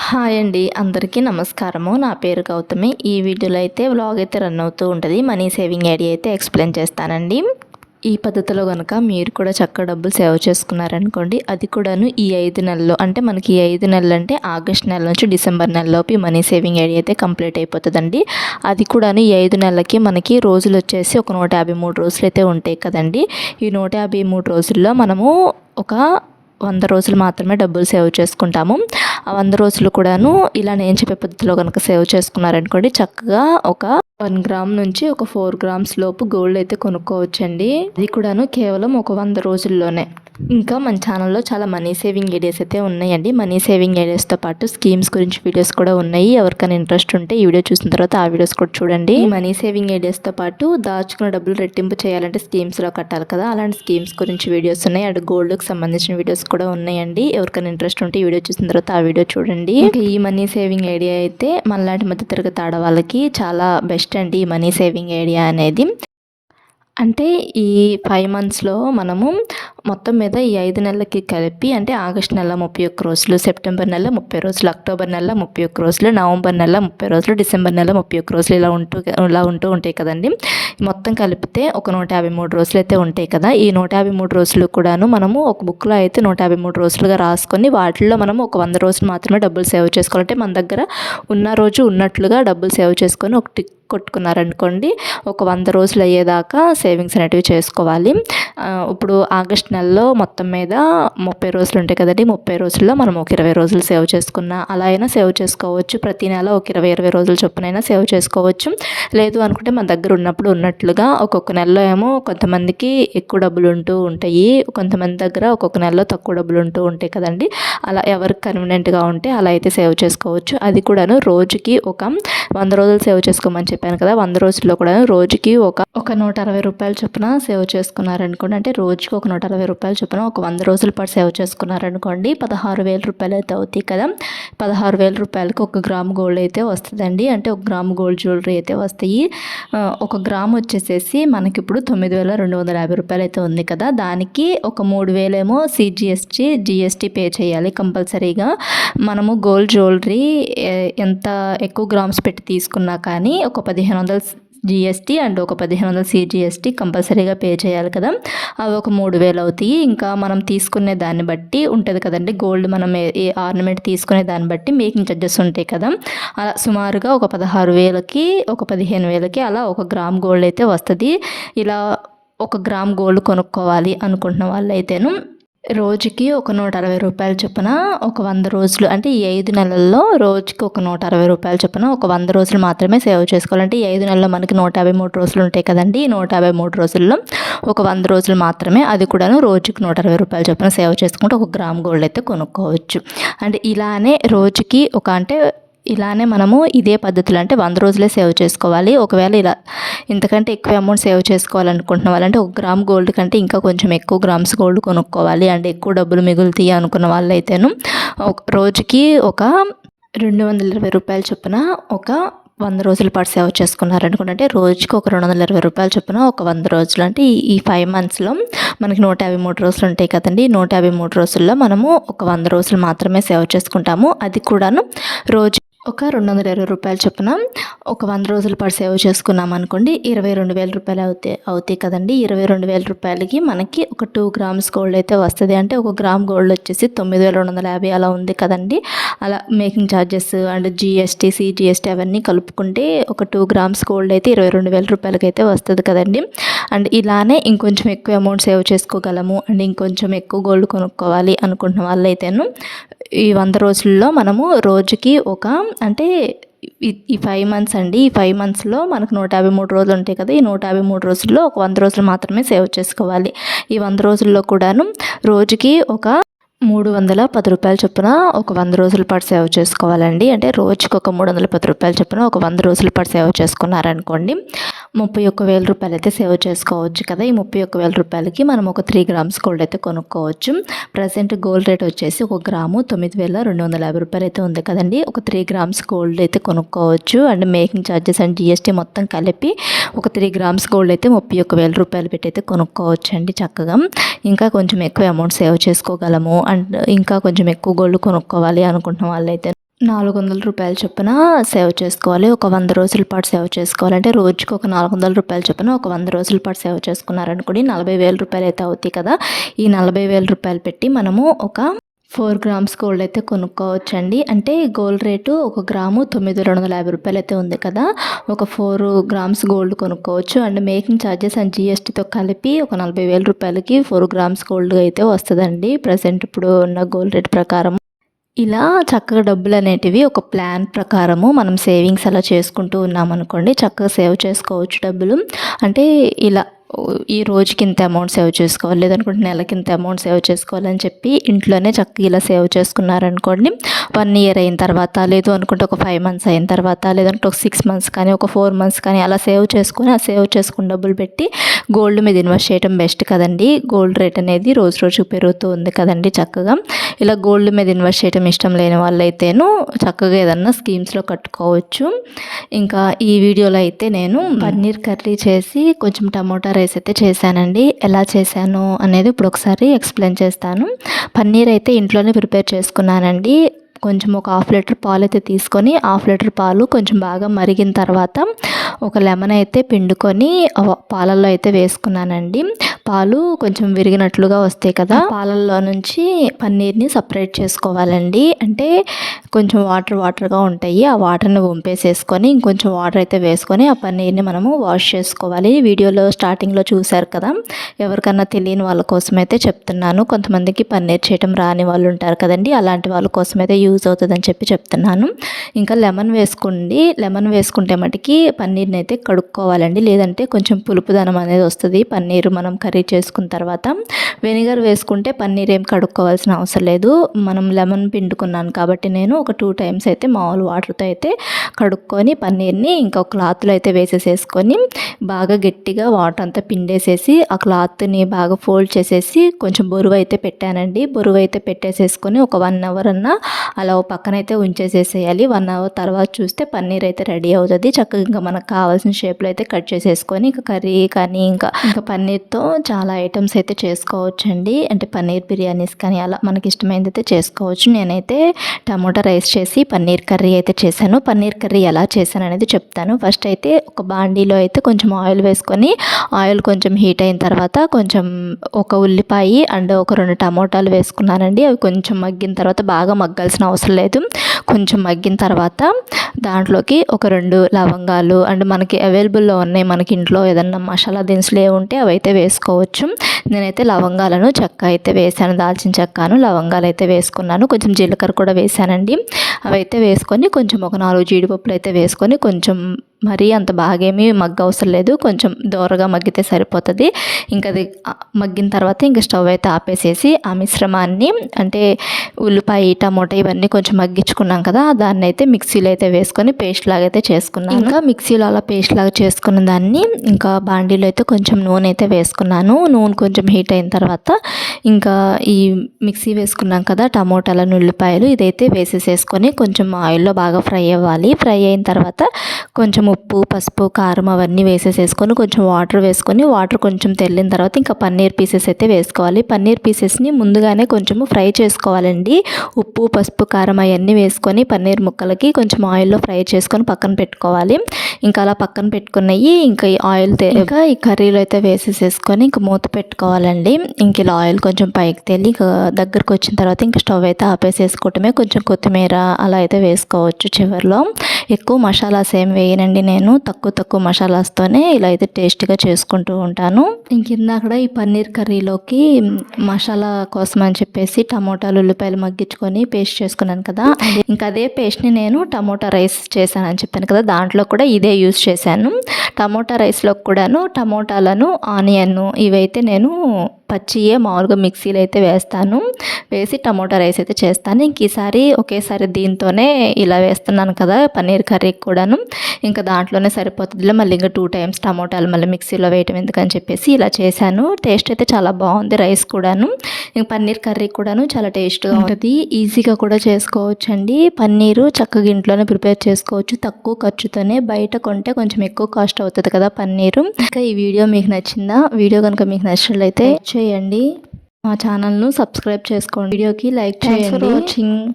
Hi అండి అందరికీ నమస్కారము. నా పేరు గౌతమి. ఈ వీడియోలో అయితే వ్లాగ్ అయితే రన్ అవుతూ ఉంటుంది. మనీ సేవింగ్ ఐడియా అయితే ఎక్స్ప్లెయిన్ చేస్తానండి. ఈ పద్ధతిలో కనుక మీరు కూడా చక్కగా డబ్బులు సేవ్ చేసుకున్నారనుకోండి అది కూడాను ఈ ఐదు నెలల్లో అంటే మనకి ఈ ఐదు నెలలు అంటే ఆగస్ట్ నెల నుంచి డిసెంబర్ నెలలోపు మనీ సేవింగ్ ఐడి అయితే కంప్లీట్ అయిపోతుందండి. అది కూడాను ఈ ఐదు నెలలకి మనకి రోజులు వచ్చేసి ఒక నూట యాభై మూడు రోజులు అయితే ఉంటాయి కదండి. ఈ నూట యాభై మూడు రోజుల్లో మనము ఒక వంద రోజులు మాత్రమే డబ్బులు సేవ్ చేసుకుంటాము. ఆ వంద రోజులు కూడాను ఇలా నేను చెప్పే పద్ధతిలో కనుక సేవ్ చేసుకున్నారనుకోండి చక్కగా ఒక వన్ గ్రామ్ నుంచి ఒక ఫోర్ గ్రామ్స్ లోపు గోల్డ్ అయితే కొనుక్కోవచ్చండి. అది కూడాను కేవలం ఒక వంద రోజుల్లోనే. ఇంకా మన ఛానల్లో చాలా మనీ సేవింగ్ ఐడియాస్ అయితే ఉన్నాయండి. మనీ సేవింగ్ ఐడియాస్తో పాటు స్కీమ్స్ గురించి వీడియోస్ కూడా ఉన్నాయి. ఎవరికైనా ఇంట్రెస్ట్ ఉంటే ఈ వీడియో చూసిన తర్వాత ఆ వీడియోస్ కూడా చూడండి. మనీ సేవింగ్ ఐడియాస్తో పాటు దాచుకున్న డబ్బులు రెట్టింపు చేయాలంటే స్కీమ్స్లో కట్టాలి కదా. అలాంటి స్కీమ్స్ గురించి వీడియోస్ ఉన్నాయి. అండ్ గోల్డ్కి సంబంధించిన వీడియోస్ కూడా ఉన్నాయండి. ఎవరికైనా ఇంట్రెస్ట్ ఉంటే ఈ వీడియో చూసిన తర్వాత ఆ వీడియో చూడండి. ఇంకా ఈ మనీ సేవింగ్ ఐడియా అయితే మనలాంటి మధ్య తరగతి ఆడవాళ్ళకి చాలా బెస్ట్ అండి ఈ మనీ సేవింగ్ ఐడియా అనేది. అంటే ఈ ఫైవ్ మంత్స్లో మనము మొత్తం మీద ఈ ఐదు నెలలకి కలిపి అంటే ఆగస్ట్ నెల ముప్పై ఒక్క రోజులు సెప్టెంబర్ నెల ముప్పై రోజులు అక్టోబర్ నెల ముప్పై ఒక్క రోజులు నవంబర్ నెల ముప్పై రోజులు డిసెంబర్ నెల ముప్పై ఒక్క రోజులు ఇలా ఉంటూ ఇలా ఉంటూ ఉంటాయి కదండి. మొత్తం కలిపితే ఒక నూట యాభై మూడు రోజులు అయితే ఉంటాయి కదా. ఈ నూట యాభై మూడు రోజులు కూడాను మనము ఒక బుక్లో అయితే నూట యాభై మూడు రోజులుగా రాసుకొని వాటిల్లో మనము ఒక వంద రోజులు మాత్రమే డబ్బులు సేవ్ చేసుకోవాలంటే మన దగ్గర ఉన్న రోజు ఉన్నట్లుగా డబ్బులు సేవ్ చేసుకొని ఒక టిక్ కొట్టుకున్నారనుకోండి ఒక వంద రోజులు అయ్యేదాకా సేవింగ్స్ అనేటివి చేసుకోవాలి. ఇప్పుడు ఆగస్ట్ నెలలో మొత్తం మీద ముప్పై రోజులు ఉంటాయి కదండి ముప్పై రోజుల్లో మనం ఒక ఇరవై రోజులు సేవ్ చేసుకున్న అలా అయినా సేవ్ చేసుకోవచ్చు. ప్రతి నెల ఒక ఇరవై ఇరవై రోజుల చొప్పునైనా సేవ్ చేసుకోవచ్చు. లేదు అనుకుంటే మన దగ్గర ఉన్నప్పుడు ఉన్నట్లుగా ఒక్కొక్క నెలలో ఏమో కొంతమందికి ఎక్కువ డబ్బులు ఉంటూ ఉంటాయి కొంతమంది దగ్గర ఒక్కొక్క నెలలో తక్కువ డబ్బులు ఉంటూ ఉంటాయి కదండి. అలా ఎవరికి కన్వీనియంట్గా ఉంటే అలా అయితే సేవ్ చేసుకోవచ్చు. అది కూడాను రోజుకి ఒక వంద రోజులు సేవ్ చేసుకోమని చెప్పి చెప్పాను కదా వంద రోజుల్లో కూడా రోజుకి ఒక ఒక నూట అరవై రూపాయల చొప్పున సేవ్ చేసుకున్నారనుకోండి. అంటే రోజుకి ఒక నూట అరవై రూపాయల చొప్పున ఒక వంద రోజుల పాటు సేవ్ చేసుకున్నారనుకోండి పదహారు వేల రూపాయలు అయితే అవుతాయి కదా. పదహారు వేల రూపాయలకు ఒక గ్రామ్ గోల్డ్ అయితే వస్తుందండి. అంటే ఒక గ్రామ్ గోల్డ్ జ్యువెలరీ అయితే వస్తాయి. ఒక గ్రామ్ వచ్చేసేసి మనకి ఇప్పుడు తొమ్మిది వేల రెండు వందల యాభై రూపాయలు అయితే ఉంది కదా. దానికి ఒక మూడు వేలేమో సిజిఎస్టీ జిఎస్టీ పే చేయాలి కంపల్సరీగా. మనము గోల్డ్ జ్యువెలరీ ఎంత ఎక్కువ గ్రామ్స్ పెట్టి తీసుకున్నా కానీ ఒక పదిహేను వందలు జిఎస్టీ అండ్ ఒక పదిహేను వందల సిజిఎస్టీ కంపల్సరీగా పే చేయాలి కదా. అవి ఒక మూడు వేలు అవుతాయి. ఇంకా మనం తీసుకునే దాన్ని బట్టి ఉంటుంది కదండి. గోల్డ్ మనం ఏ ఆర్నమెంట్ తీసుకునే దాన్ని బట్టి మేకింగ్ చార్జెస్ ఉంటాయి కదా. అలా సుమారుగా ఒక పదహారు వేలకి ఒక పదిహేను వేలకి అలా ఒక గ్రామ్ గోల్డ్ అయితే వస్తుంది. ఇలా ఒక గ్రామ్ గోల్డ్ కొనుక్కోవాలి అనుకుంటున్న వాళ్ళు అయితేను రోజుకి ఒక నూట అరవై రూపాయల చొప్పున ఒక వంద రోజులు అంటే ఈ ఐదు నెలల్లో రోజుకి ఒక నూట అరవై రూపాయల చొప్పున ఒక వంద రోజులు మాత్రమే సేవ్ చేసుకోవాలంటే ఈ ఐదు నెలల్లో మనకి నూట యాభై మూడు రోజులు ఉంటాయి కదండి. ఈ నూట యాభై మూడు రోజుల్లో ఒక వంద రోజులు మాత్రమే అది కూడాను రోజుకి నూట అరవై రూపాయల చొప్పున సేవ్ చేసుకుంటే ఒక గ్రామ్ గోల్డ్ అయితే కొనుక్కోవచ్చు. అంటే ఇలానే రోజుకి ఒక అంటే ఇలానే మనము ఇదే పద్ధతిలో అంటే వంద రోజులే సేవ్ చేసుకోవాలి. ఒకవేళ ఇలా ఇంతకంటే ఎక్కువ అమౌంట్ సేవ్ చేసుకోవాలనుకుంటున్న వాళ్ళంటే ఒక గ్రామ్ గోల్డ్ కంటే ఇంకా కొంచెం ఎక్కువ గ్రామ్స్ గోల్డ్ కొనుక్కోవాలి. అండ్ ఎక్కువ డబ్బులు మిగులుతాయి అనుకున్న వాళ్ళైతేను రోజుకి ఒక రెండు వందల ఇరవై రూపాయల చొప్పున ఒక వంద రోజుల పాటు సేవ చేసుకున్నారనుకుంటే రోజుకి ఒక రెండు వందల ఇరవై రూపాయలు చొప్పున ఒక వంద రోజులు. అంటే ఈ ఫైవ్ మంత్స్లో మనకి నూట యాభై మూడు రోజులు ఉంటాయి కదండి. నూట యాభై మూడు రోజుల్లో మనము ఒక వంద రోజులు మాత్రమే సేవ్ చేసుకుంటాము. అది కూడాను రోజు ఒక రెండు వందల ఇరవై రూపాయలు చొప్పున ఒక వంద రోజుల పాటు సేవ్ చేసుకున్నాం అనుకోండి ఇరవై రెండు వేల రూపాయలు అవుతాయి అవుతాయి కదండి. ఇరవై రెండు వేల రూపాయలకి మనకి ఒక టూ గ్రామ్స్ గోల్డ్ అయితే వస్తుంది. అంటే ఒక గ్రామ్ గోల్డ్ వచ్చేసి తొమ్మిది వేల రెండు వందల యాభై అలా ఉంది కదండి. అలా making charges and GST CGST అవన్నీ కలుపుకుంటే ఒక టూ గ్రామ్స్ గోల్డ్ అయితే ఇరవై రెండు వేల రూపాయలకి అయితే వస్తుంది కదండి. అండ్ ఇలానే ఇంకొంచెం ఎక్కువ అమౌంట్ సేవ్ చేసుకోగలము అండ్ ఇంకొంచెం ఎక్కువ గోల్డ్ కొనుక్కోవాలి అనుకుంటున్న వాళ్ళైతేను ఈ వంద రోజుల్లో మనము రోజుకి ఒక అంటే ఈ ఫైవ్ మంత్స్ అండి. ఈ ఫైవ్ మంత్స్లో మనకు నూట యాభై మూడు రోజులు ఉంటాయి కదా. ఈ నూట యాభై మూడు రోజుల్లో ఒక వంద రోజులు మాత్రమే సేవ్ చేసుకోవాలి. ఈ వంద రోజుల్లో కూడాను రోజుకి ఒక మూడు వందల పది రూపాయల చొప్పున ఒక వంద రోజుల పాటు సేవ్ చేసుకోవాలండి. అంటే రోజుకి ఒక మూడు వందల పది రూపాయల చొప్పున ఒక వంద రోజుల పాటు సేవ్ చేసుకున్నారనుకోండి ముప్పై ఒక్క వేల రూపాయలు అయితే సేవ్ చేసుకోవచ్చు కదా. ఈ ముప్పై ఒక్క వేల రూపాయలకి మనం ఒక త్రీ గ్రామ్స్ గోల్డ్ అయితే కొనుక్కోవచ్చు. ప్రజెంట్ గోల్డ్ రేట్ వచ్చేసి ఒక గ్రాము తొమ్మిది వేల రెండు వందల యాభై రూపాయలు అయితే ఉంది కదండి. ఒక త్రీ గ్రామ్స్ గోల్డ్ అయితే కొనుక్కోవచ్చు. And making charges and GST మొత్తం కలిపి ఒక త్రీ గ్రామ్స్ గోల్డ్ అయితే ముప్పై ఒక్క వేల రూపాయలు పెట్టి అయితే కొనుక్కోవచ్చు అండి చక్కగా. ఇంకా కొంచెం ఎక్కువ అమౌంట్ సేవ్ చేసుకోగలము. అండ్ ఇంకా కొంచెం ఎక్కువ గోల్డ్ కొనుక్కోవాలి అనుకుంటున్న వాళ్ళైతే నాలుగు వందల రూపాయల చొప్పున సేవ్ చేసుకోవాలి. ఒక వంద రోజుల పాటు సేవ్ చేసుకోవాలంటే రోజుకి ఒక నాలుగు వందల రూపాయల చొప్పున ఒక వంద రోజుల పాటు సేవ్ చేసుకున్నారనుకోండి నలభై వేల రూపాయలు అయితే అవుతాయి కదా. ఈ నలభై వేల రూపాయలు పెట్టి మనము ఒక ఫోర్ గ్రామ్స్ గోల్డ్ అయితే కొనుక్కోవచ్చండి. అంటే గోల్డ్ రేటు ఒక గ్రాము తొమ్మిది రెండు వందల యాభై రూపాయలు అయితే ఉంది కదా. ఒక ఫోర్ గ్రామ్స్ గోల్డ్ కొనుక్కోవచ్చు. అండ్ మేకింగ్ ఛార్జెస్ అండ్ జిఎస్టీతో కలిపి ఒక నలభై వేల రూపాయలకి ఫోర్ గ్రామ్స్ గోల్డ్ అయితే వస్తుందండి. ప్రజెంట్ ఇప్పుడు ఉన్న గోల్డ్ రేట్ ప్రకారం. ఇలా చక్కగా డబ్బులు అనేటివి ఒక ప్లాన్ ప్రకారము మనం సేవింగ్స్ అలా చేసుకుంటూ ఉన్నామనుకోండి చక్కగా సేవ్ చేసుకోవచ్చు డబ్బులు. అంటే ఇలా ఈ రోజుకి ఇంత అమౌంట్ సేవ్ చేసుకోవాలి లేదనుకుంటే నెలకి ఇంత అమౌంట్ సేవ్ చేసుకోవాలని చెప్పి ఇంట్లోనే చక్కగా ఇలా సేవ్ చేసుకున్నారనుకోండి వన్ ఇయర్ అయిన తర్వాత లేదు అనుకుంటే ఒక ఫైవ్ మంత్స్ అయిన తర్వాత లేదంటే ఒక సిక్స్ మంత్స్ కానీ ఒక ఫోర్ మంత్స్ కానీ అలా సేవ్ చేసుకొని ఆ సేవ్ చేసుకున్న డబ్బులు పెట్టి గోల్డ్ మీద ఇన్వెస్ట్ చేయడం బెస్ట్ కదండి. గోల్డ్ రేట్ అనేది రోజు రోజు పెరుగుతూ ఉంది కదండి చక్కగా. ఇలా గోల్డ్ మీద ఇన్వెస్ట్ చేయడం ఇష్టం లేని వాళ్ళైతేను చక్కగా ఏదన్నా స్కీమ్స్లో కట్టుకోవచ్చు. ఇంకా ఈ వీడియోలో అయితే నేను పన్నీర్ కర్రీ చేసి కొంచెం టమోటా రైస్ అయితే చేశానండి. ఎలా చేశాను అనేది ఇప్పుడు ఒకసారి ఎక్స్ప్లెయిన్ చేస్తాను. పన్నీర్ అయితే ఇంట్లోనే ప్రిపేర్ చేసుకున్నానండి. కొంచెం ఒక హాఫ్ లీటర్ పాలు అయితే తీసుకొని హాఫ్ లీటర్ పాలు కొంచెం బాగా మరిగిన తర్వాత ఒక లెమన్ అయితే పిండుకొని పాలల్లో అయితే వేసుకున్నానండి. పాలు కొంచెం విరిగినట్లుగా వస్తాయి కదా పాలల్లో నుంచి పన్నీర్ని సపరేట్ చేసుకోవాలండి. అంటే కొంచెం వాటర్ వాటర్గా ఉంటాయి ఆ వాటర్ని వంపేసేసుకొని ఇంకొంచెం వాటర్ అయితే వేసుకొని ఆ పన్నీర్ని మనము వాష్ చేసుకోవాలి. వీడియోలో స్టార్టింగ్లో చూశారు కదా ఎవరికన్నా తెలియని వాళ్ళ కోసం అయితే చెప్తున్నాను. కొంతమందికి పన్నీర్ చేయటం రాని వాళ్ళు ఉంటారు కదండి అలాంటి వాళ్ళ కోసం అయితే యూజ్ అవుతుందని చెప్పి చెప్తున్నాను. ఇంకా లెమన్ వేసుకోండి. లెమన్ వేసుకుంటే మటుకి పన్నీర్ని అయితే కడుక్కోవాలండి. లేదంటే కొంచెం పులుపుదనం అనేది వస్తుంది. పన్నీర్ మనం కర్రీ చేసుకున్న తర్వాత వెనిగర్ వేసుకుంటే పన్నీర్ ఏం కడుక్కోవాల్సిన అవసరం లేదు. మనం లెమన్ పిండుకున్నాను కాబట్టి నేను ఒక టూ టైమ్స్ అయితే మామూలు వాటర్తో అయితే కడుక్కొని పన్నీర్ని ఇంకా క్లాత్లో అయితే వేసేసేసుకొని బాగా గట్టిగా వాటర్ అంతా పిండేసేసి ఆ క్లాత్ని బాగా ఫోల్డ్ చేసేసి కొంచెం బరువు అయితే పెట్టానండి. బరువు అయితే పెట్టేసేసుకొని ఒక వన్ అవర్ అన్నా అలా పక్కన అయితే ఉంచేసేసేయాలి. వన్ అవర్ తర్వాత చూస్తే పన్నీర్ అయితే రెడీ అవుతుంది. చక్కగా ఇంకా మనకు కావాల్సిన షేప్లో అయితే కట్ చేసేసుకొని ఇంకా కర్రీ కానీ ఇంకా ఇంకా పన్నీర్తో చాలా ఐటమ్స్ అయితే చేసుకోవచ్చండి. అంటే పన్నీర్ బిర్యానీస్ కానీ అలా మనకి ఇష్టమైనది అయితే చేసుకోవచ్చు. నేనైతే టమోటా రైస్ చేసి పన్నీర్ కర్రీ అయితే చేశాను. పన్నీర్ కర్రీ ఎలా చేశాను అనేది చెప్తాను. ఫస్ట్ అయితే ఒక బాండీలో అయితే కొంచెం ఆయిల్ వేసుకొని ఆయిల్ కొంచెం హీట్ అయిన తర్వాత కొంచెం ఒక ఉల్లిపాయ అండ్ ఒక రెండు టమోటాలు వేసుకున్నానండి. అవి కొంచెం మగ్గిన తర్వాత బాగా మగ్గాల్సిన అవసరం లేదు. కొంచెం మగ్గిన తర్వాత దాంట్లోకి ఒక రెండు లవంగాలు అండ్ మనకి అవైలబుల్లో ఉన్నాయి మనకి ఇంట్లో ఏదన్నా మసాలా దినుసులు ఏ ఉంటే అవైతే వేసుకోవచ్చు. నేనైతే లవంగాలను చెక్క అయితే వేసాను దాల్చిన చెక్కను లవంగాలు అయితే వేసుకున్నాను. కొంచెం జీలకర్ర కూడా వేసానండి. అవైతే వేసుకొని కొంచెం ఒక నాలుగు జీడిపప్పులు అయితే వేసుకొని కొంచెం మరీ అంత బాగేమీ మగ్గ అవసరం లేదు. కొంచెం దోరగా మగ్గితే సరిపోతుంది. ఇంకా అది మగ్గిన తర్వాత ఇంకా స్టవ్ అయితే ఆపేసేసి ఆ మిశ్రమాన్ని అంటే ఉల్లిపాయ టమోటా ఇవన్నీ కొంచెం మగ్గించుకున్నాం కదా దాన్ని అయితే మిక్సీలో అయితే వేసుకొని పేస్ట్ లాగా అయితే చేసుకున్నాను. ఇంకా మిక్సీలో అలా పేస్ట్ లాగా చేసుకున్న దాన్ని ఇంకా బాండీలో అయితే కొంచెం నూనె అయితే వేసుకున్నాను. నూనె కొంచెం హీట్ అయిన తర్వాత ఇంకా ఈ మిక్సీ వేసుకున్నాం కదా టమోటాలను ఉల్లిపాయలు ఇదైతే వేసేసేసుకొని కొంచెం ఆయిల్లో బాగా ఫ్రై అవ్వాలి. ఫ్రై అయిన తర్వాత కొంచెం ఉప్పు పసుపు కారం అవన్నీ వేసేసేసుకొని కొంచెం వాటర్ వేసుకొని వాటర్ కొంచెం తెల్లిన తర్వాత ఇంకా పన్నీర్ పీసెస్ అయితే వేసుకోవాలి. పన్నీర్ పీసెస్ని ముందుగానే కొంచెము ఫ్రై చేసుకోవాలండి. ఉప్పు పసుపు కారం అవన్నీ వేసుకొని పన్నీర్ ముక్కలకి కొంచెం ఆయిల్లో ఫ్రై చేసుకొని పక్కన పెట్టుకోవాలి. ఇంకా అలా పక్కన పెట్టుకున్నవి ఇంకా ఈ ఆయిల్ ఇంకా ఈ కర్రీలో అయితే వేసేసేసుకొని ఇంకా మూత పెట్టుకోవాలండి. ఇంక ఇలా ఆయిల్ కొంచెం పైకి తెలి దగ్గరకు వచ్చిన తర్వాత ఇంకా స్టవ్ అయితే ఆపేసేసుకోవటమే. కొంచెం కొత్తిమీర అలా అయితే వేసుకోవచ్చు చివరిలో. ఎక్కువ మసాలాస్ ఏం వేయనండి నేను. తక్కువ తక్కువ మసాలాస్తోనే ఇలా అయితే టేస్ట్గా చేసుకుంటూ ఉంటాను. ఇంక ఇందాక ఈ పన్నీర్ కర్రీలోకి మసాలా కోసం అని చెప్పేసి టమోటాలు ఉల్లిపాయలు మగ్గించుకొని పేస్ట్ చేసుకున్నాను కదా. ఇంకా అదే పేస్ట్ని నేను టమోటా రైస్ చేశాను అని చెప్పాను కదా. దాంట్లో కూడా ఇదే యూస్ చేశాను. టమోటా రైస్లో కూడాను టమోటాలను ఆనియన్ ఇవైతే నేను పచ్చియే మామూలుగా మిక్సీలో అయితే వేస్తాను. వేసి టమోటా రైస్ అయితే చేస్తాను. ఇంక ఈసారి ఒకేసారి దీంతోనే ఇలా వేస్తున్నాను కదా పన్నీర్ కర్రీకి కూడాను ఇంకా దాంట్లోనే సరిపోతుందిలే. మళ్ళీ ఇంకా టూ టైమ్స్ టమోటాలు మళ్ళీ మిక్సీలో వేయటం ఎందుకని చెప్పేసి ఇలా చేశాను. టేస్ట్ అయితే చాలా బాగుంది రైస్ కూడాను. ఇంక పన్నీర్ కర్రీ కూడాను చాలా టేస్ట్గా ఉంటుంది. ఈజీగా కూడా చేసుకోవచ్చు అండి పన్నీరు చక్కగా ఇంట్లోనే ప్రిపేర్ చేసుకోవచ్చు. తక్కువ ఖర్చుతోనే బయట కొంటే కొంచెం ఎక్కువ కాస్ట్ అవుతుంది కదా పన్నీరు. ఇంకా ఈ వీడియో మీకు నచ్చిందా? వీడియో కనుక మీకు నచ్చినట్లయితే చేయండి. మా ఛానల్ను సబ్స్క్రైబ్ చేసుకోండి. వీడియోకి లైక్ చేయండి. వాచింగ్